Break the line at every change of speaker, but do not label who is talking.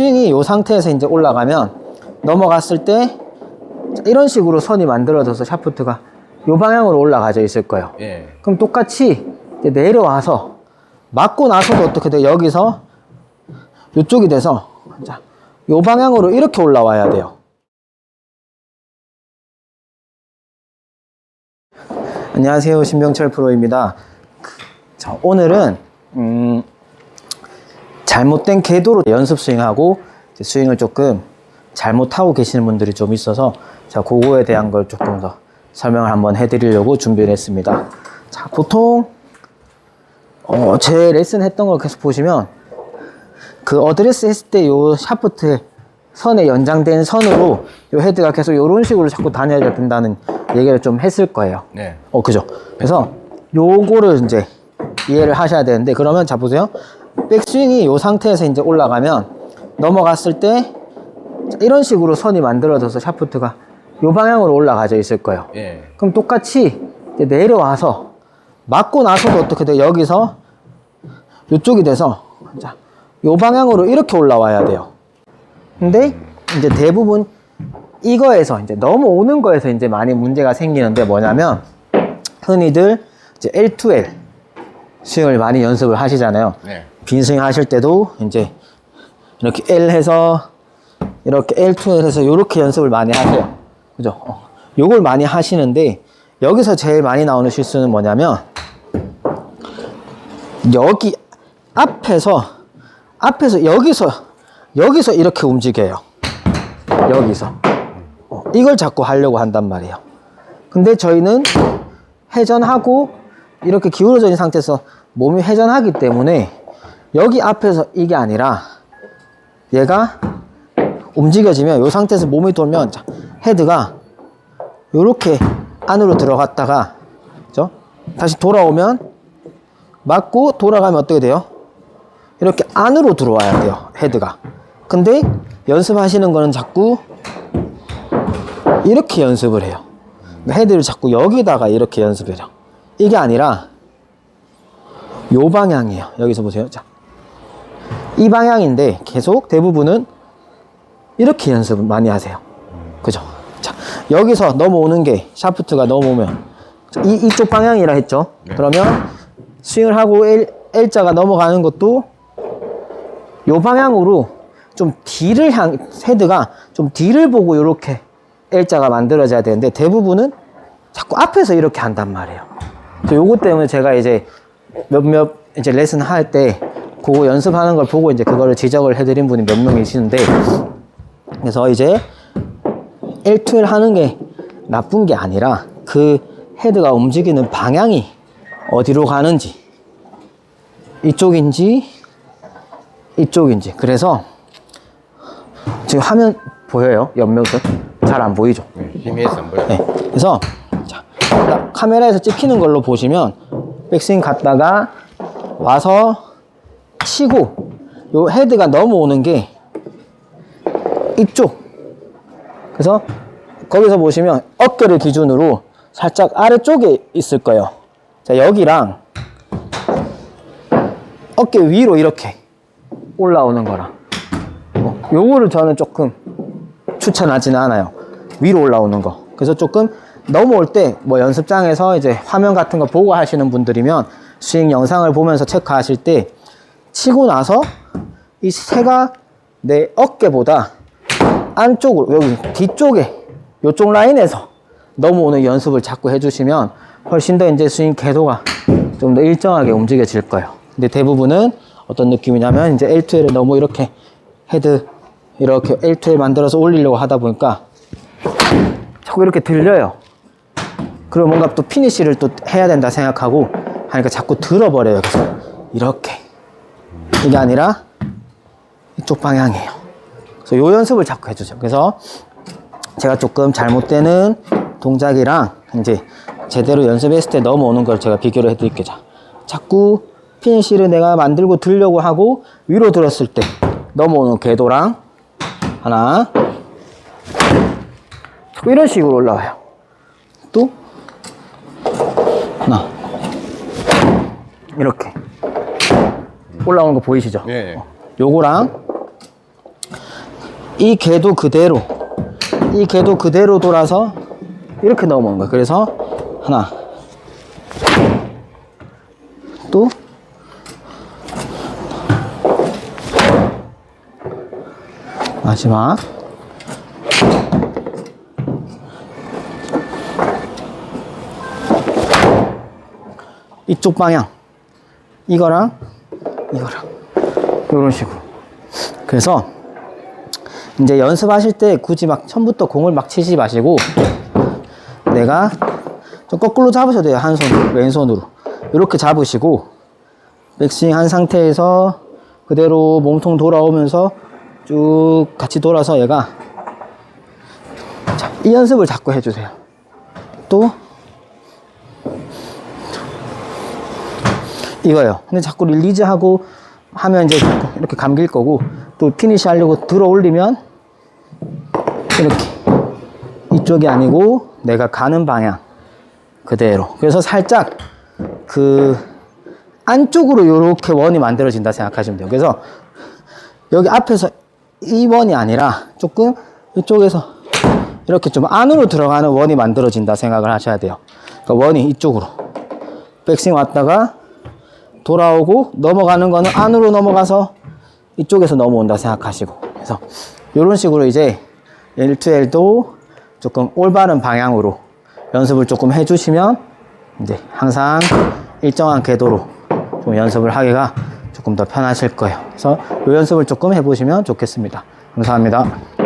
백스윙이 이 상태에서 이제 올라가면 넘어갔을 때 이런 식으로 선이 만들어져서 샤프트가 이 방향으로 올라가져 있을 거예요.
예.
그럼 똑같이 내려와서 맞고 나서도 어떻게 돼? 여기서 이쪽이 돼서 자, 이 방향으로 이렇게 올라와야 돼요. 안녕하세요. 신병철 프로입니다. 자, 오늘은 음, 잘못된 궤도로 연습 스윙하고 스윙을 조금 잘못하고 계시는 분들이 좀 있어서 자, 그거에 대한 걸 조금 더 설명을 한번 해드리려고 준비를 했습니다. 자, 보통 어, 제 레슨 했던 걸 계속 보시면 그 어드레스 했을 때 요 샤프트 선에 연장된 선으로 요 헤드가 계속 이런 식으로 자꾸 다녀야 된다는 얘기를 좀 했을 거예요.
네.
어, 그죠. 그래서 요거를 이제 이해를 하셔야 되는데 그러면 자 보세요. 백스윙이 요 상태에서 이제 올라가면 넘어갔을 때 이런 식으로 선이 만들어져서 샤프트가 요 방향으로 올라가져 있을 거예요.
예.
그럼 똑같이 내려와서 맞고 나서도 어떻게 돼? 여기서 이쪽이 돼서 자, 요 방향으로 이렇게 올라와야 돼요. 근데 이제 대부분 이거에서 이제 넘어오는 거에서 이제 많이 문제가 생기는데 뭐냐면 흔히들 이제 L2L 스윙을 많이 연습을 하시잖아요.
네.
빈 스윙 하실 때도 이제 이렇게 L 해서 이렇게 L2L 해서 이렇게 연습을 많이 하세요. 그죠? 어. 요걸 많이 하시는데 여기서 제일 많이 나오는 실수는 뭐냐면 여기 앞에서 앞에서 여기서 여기서 이렇게 움직여요. 여기서 어, 이걸 자꾸 하려고 한단 말이에요. 근데 저희는 회전하고 이렇게 기울어져 있는 상태에서 몸이 회전하기 때문에 여기 앞에서 이게 아니라 얘가 움직여지면 이 상태에서 몸이 돌면 자, 헤드가 이렇게 안으로 들어갔다가 그죠? 다시 돌아오면 맞고 돌아가면 어떻게 돼요? 이렇게 안으로 들어와야 돼요 헤드가. 근데 연습하시는 거는 자꾸 이렇게 연습을 해요. 헤드를 자꾸 여기다가 이렇게 연습을 해요 이게 아니라 요 방향이에요. 여기서 보세요. 자, 이 방향인데 계속 대부분은 이렇게 연습을 많이 하세요. 그죠? 자 여기서 넘어오는 게 샤프트가 넘어오면 자, 이, 이쪽 방향이라 했죠? 그러면 스윙을 하고 L, L자가 넘어가는 것도 요 방향으로 좀 뒤를 향 헤드가 좀 뒤를 보고 이렇게 L자가 만들어져야 되는데 대부분은 자꾸 앞에서 이렇게 한단 말이에요. 요거 때문에 제가 이제 몇몇 이제 레슨 할 때 그거 연습하는 걸 보고 이제 그거를 지적을 해드린 분이 몇 명이시는데 그래서 이제 L2L 하는 게 나쁜 게 아니라 그 헤드가 움직이는 방향이 어디로 가는지 이쪽인지 이쪽인지 그래서 지금 화면 보여요 옆면서 잘안 보이죠
희미해서 안 보여.
네. 그래서 자, 딱 카메라에서 찍히는 걸로 보시면 백스윙 갔다가 와서 치고 요 헤드가 넘어오는 게 이쪽 그래서 거기서 보시면 어깨를 기준으로 살짝 아래쪽에 있을 거예요 자 여기랑 어깨 위로 이렇게 올라오는 거랑 어, 요거를 저는 조금 추천하지는 않아요. 위로 올라오는 거. 그래서 조금 넘어올 때 뭐 연습장에서 이제 화면 같은 거 보고 하시는 분들이면 스윙 영상을 보면서 체크하실 때 치고 나서 이 새가 내 어깨보다 안쪽으로 여기 뒤쪽에 요쪽 라인에서 넘어오는 연습을 자꾸 해주시면 훨씬 더 이제 스윙 궤도가 좀 더 일정하게 움직여질 거예요. 근데 대부분은 어떤 느낌이냐면 이제 L2L을 너무 이렇게 헤드 이렇게 L2L 만들어서 올리려고 하다 보니까 자꾸 이렇게 들려요. 그리고 뭔가 또 피니쉬를 또 해야 된다 생각하고 하니까 자꾸 들어버려요. 그래서 이렇게 이게 아니라 이쪽 방향이에요. 그래서 요 연습을 자꾸 해주죠. 그래서 제가 조금 잘못되는 동작이랑 이제 제대로 연습했을 때 넘어오는 걸 제가 비교를 해드릴게요. 자, 자꾸 피니쉬를 내가 만들고 들려고 하고 위로 들었을 때 넘어오는 궤도랑 하나 이런 식으로 올라와요. 또 하나 이렇게 올라오는 거 보이시죠?
예, 예.
요거랑 이 궤도 그대로 이 궤도 그대로 돌아서 이렇게 넘어오는 거예요. 그래서 하나 또 마지막 이쪽 방향 이거랑 이거랑. 이런 식으로. 그래서 이제 연습하실 때 굳이 막 처음부터 공을 막 치지 마시고 내가 좀 거꾸로 잡으셔도 돼요. 한손 왼손으로. 이렇게 잡으시고 백스윙 한 상태에서 그대로 몸통 돌아오면서 쭉 같이 돌아서 얘가 자, 이 연습을 자꾸 해주세요. 또 이거요. 근데 자꾸 릴리즈하고 하면 이제 이렇게 감길 거고 또 피니시 하려고 들어 올리면 이렇게 이쪽이 아니고 내가 가는 방향 그대로. 그래서 살짝 그 안쪽으로 이렇게 원이 만들어진다 생각하시면 돼요. 그래서 여기 앞에서 이 원이 아니라 조금 이쪽에서 이렇게 좀 안으로 들어가는 원이 만들어진다 생각을 하셔야 돼요. 그러니까 원이 이쪽으로 백스윙 왔다가 돌아오고 넘어가는 거는 안으로 넘어가서 이쪽에서 넘어온다 생각하시고 그래서 이런 식으로 이제 L2L도 조금 올바른 방향으로 연습을 조금 해주시면 이제 항상 일정한 궤도로 좀 연습을 하기가 조금 더 편하실 거예요. 그래서 이 연습을 조금 해보시면 좋겠습니다. 감사합니다.